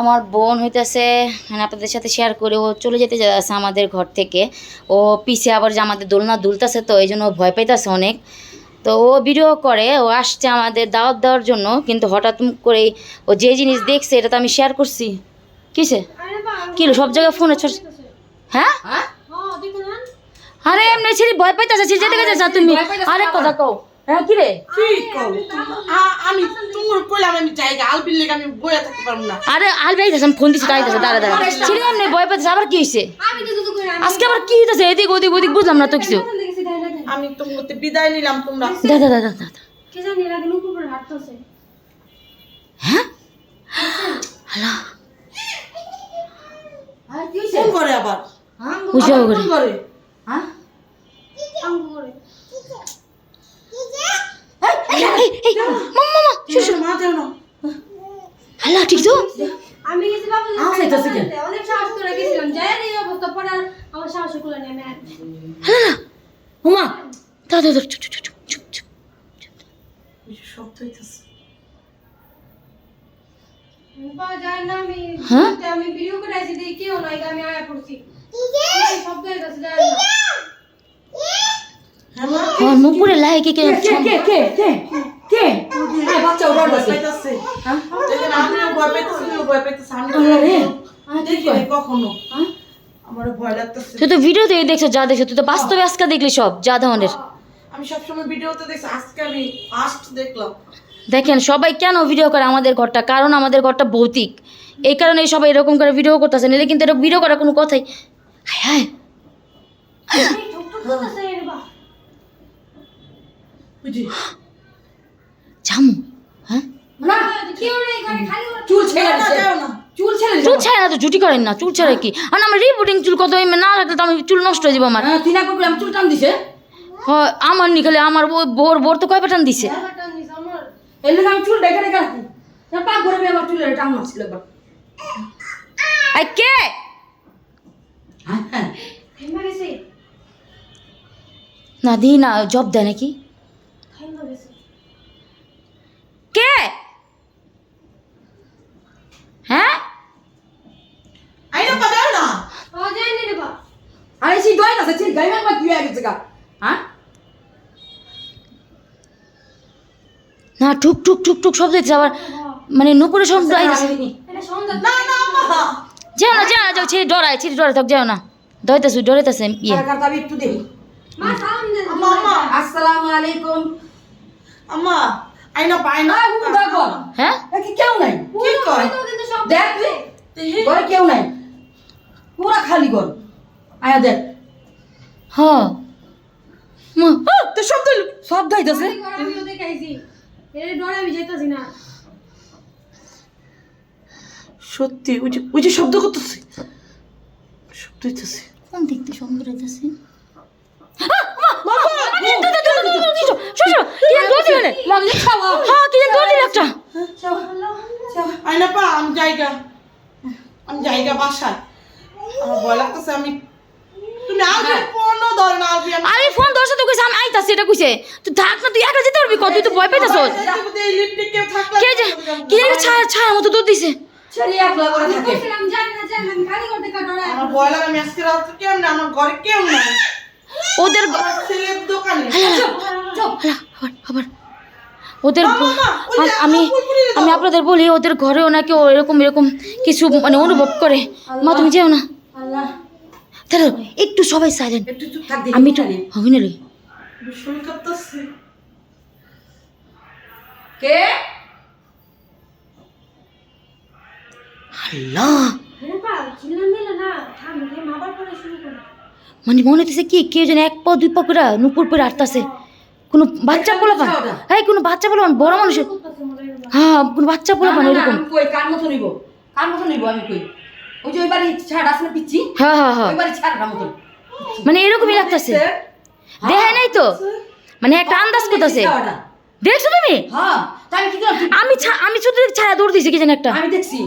আমার বোন হইতেছে মানে আপনাদের সাথে শেয়ার করে ও চলে যেতে যাচ্ছে আমাদের ঘর থেকে। ও পিছে আবার যে আমাদের দোলনা দুলতেছে তো এই জন্য ও ভয় পাইতেছে অনেক। তো ও ভিডিও করে ও আসছে আমাদের দাওয়াত দেওয়ার জন্য কিন্তু হঠাৎ করেই ও যে জিনিস দেখছে এটা তো আমি শেয়ার করছি। কিসে? কিলো সব জায়গায় ফোনে ছোট হ্যাঁ? হ্যাঁ? আরে এমনি ছিলি ভয় পাইতেছে যেতে গেছে তুমি। আরেক কথা কও। হ্যাঁ কি রে কি কও আমি তোমার কইলাম আমি জায়গা আলবির লেগে আমি বইয়া থাকতে পারব না। আরে আলবে আইতেছে আমি ফোন দিছি তাই আইতেছে দাঁড়া দাঁড়া। ছিলি এমনি ভয় পাইতেছে আবার কি হইছে? করে আজকে আবার কি হইতেছে? এদিক ওদিক ওদিক বুঝলাম না তো কিছু। আমি তোমার বিদায় নিলাম তোমরা। দাদা দাদা দাদা কে জানি আগে করে হাঁটতেছে। হ্যাঁ? হ্যালো? আর কি হইছে? ফোন করে আবার। বুঝাও করে। হ্যাঁ? করে। হ্যালো ঠিক তো? আমি গেছি বাবু? অনেক সাহস করে গেছিলাম। যাই এই অবস্থা আর আমার সাহস করে নেই আমি হ্যালো হুমা দাদা দাদা চুপ চুপ চুপ চুপ শব্দ হইতাছে। হ্যাঁ? আমি ভিডিও করে আছি দেখি কেউ নাই আমি আয়া পড়ছি এই শব্দ হয়ে গেছে যায় না হ্যাঁ মা লাগে কি কে কে কে কে কে? কে বাচ্চা ওরা ভয় আছে পাইতাছে দেখেন আমিও ভয় পাইতেছি আমিও ভয় পাইতেছি আমি আল্লাহ রে। দেখি কখনো। আমার ভয় লাগতেছে। তুই তো ভিডিওতে দেখছ যা দেখছ তুই তো বাস্তবে আজকে দেখলি সব যা ধরনের। আমি সবসময় ভিডিওতে দেখছি আজকে আমি ফার্স্ট দেখলাম। দেখেন সবাই কেন ভিডিও করে আমাদের ঘরটা? কারণ আমাদের ঘরটা ভৌতিক। এই কারণে সবাই এরকম করে ভিডিও করতেছে নাহলে কিন্তু এরকম ভিডিও করার কোনো কথাই হায় হায়। জামু হ্যাঁ? চুল ছেড়ে না, দিছে। যাও না। চুল ছেড়ে চুল দিছে না তো জুটি করেন না চুল ছাড়ে কি? আর আমার রিপোর্টিং চুল কত না রাখলে তো আমি চুল নষ্ট হয়ে যাব আমার। হ্যাঁ আমি চুল টান দিছে। হয় আমার নিখালে আমার বোর বোর তো কয় পাঠান দিছে? ব্যাপারটা নিস আমার। এর লাগে আমি চুল ডেকে ডেকে রাখি। পাক করে আমার চুলের টান মারছিল একবার। আই কে? হ্যাঁ হ্যাঁ। গেছে। না দি না জব দেয় নাকি খাইমা গেছে কে হ্যাঁ আইনা পাঠাও না পাওয়া যায় না রে বা দই গাইমান মা কি হয়ে গেছে গা হ্যাঁ না টুক টুক টুক টুক শব্দ হচ্ছে আবার মানে নুপুরে শব্দ সন্ধ্যা না না আম্মা যাও না যাও না যাও ছেড়ে ডরায় ছেড়ে ডরে থাক যাও না। ডরাইতেছে ডরাইতেছে ইয়ে। আমি একটু দেখি। মা সালাম দে আম্মা আম্মা। আসসালামু আলাইকুম। আম্মা আইনা পাই না আয় হুম দেখো হ্যাঁ কি কেউ নাই কি কয় তো কিন্তু সব দেখ তুই ঘরে কেউ নাই পুরা খালি ঘর আয়া দেখ হ মা, তো শব্দ শব্দ হইতাছে আমি তো দেখাইছি এর ডরে আমি যাইতাছি না সত্যি ওই যে ওই যে শব্দ করতেছে শব্দ হইতেছে কোন দিক থেকে শব্দ হইতেছে হ্যাঁ আমি জায়গা আমি জায়গা বাসায় আমার ভয় লাগতেছে আমি তুমি ফোনও ধরে না আমি ফোন দর্শক তো কইছে আমি আইতাছি এটা কইছে। তুই থাক না তুই একা যেতে পারবি কত তুই তো ভয় পাইতাছ এই লিপটিক কে যে কি জানি ছায়া ছায়া মতো দৌড় দিছে? ছেড়ে একলা করে থাকে। আমি খালি করতে কা আমার ভয় লাগে আমি আজকে কেউ না আমার ঘরে কেউ নাই। ওদের ছেলের দোকানে। আবার ওদের যে আম- আমি আপনাদের বলি ওদের ঘরেও নাকি ও এরকম এরকম কিছু মানে অনুভব করে। মা তুমি যেও না। দাঁড়াও একটু সবাই সাইলেন্ট একটু চুপ থাক দেখি আমি একটু হবে না রে। কে? আল্লাহ। মানে মনে হতেছে কি কেউ যেন এক পা দুই পা করে নুপুর করে আটতাছে। কোনো বাচ্চা পোলা পান। হ্যাঁ কোনো বাচ্চা পোলা পান বড় মানুষের মনে হয়। হ্যাঁ কোনো বাচ্চা পোলা পান এরকম। কই মতো নিব? কার মতো নিব আমি কই? ওই যে ওই বাড়ি ছাড় আসলে পিচ্ছি? হ্যাঁ হ্যাঁ হ্যাঁ। ওই বাড়ি ছাড় মতো মানে এরকমই লাগতেছে। দেখে নাই তো? মানে একটা আন্দাজ করতেছে। দেখছ তুমি? হ্যাঁ আমি কি আমি আমি শুধু ছায়া দৌড় দিয়েছি কি জানি একটা। আমি দেখছি।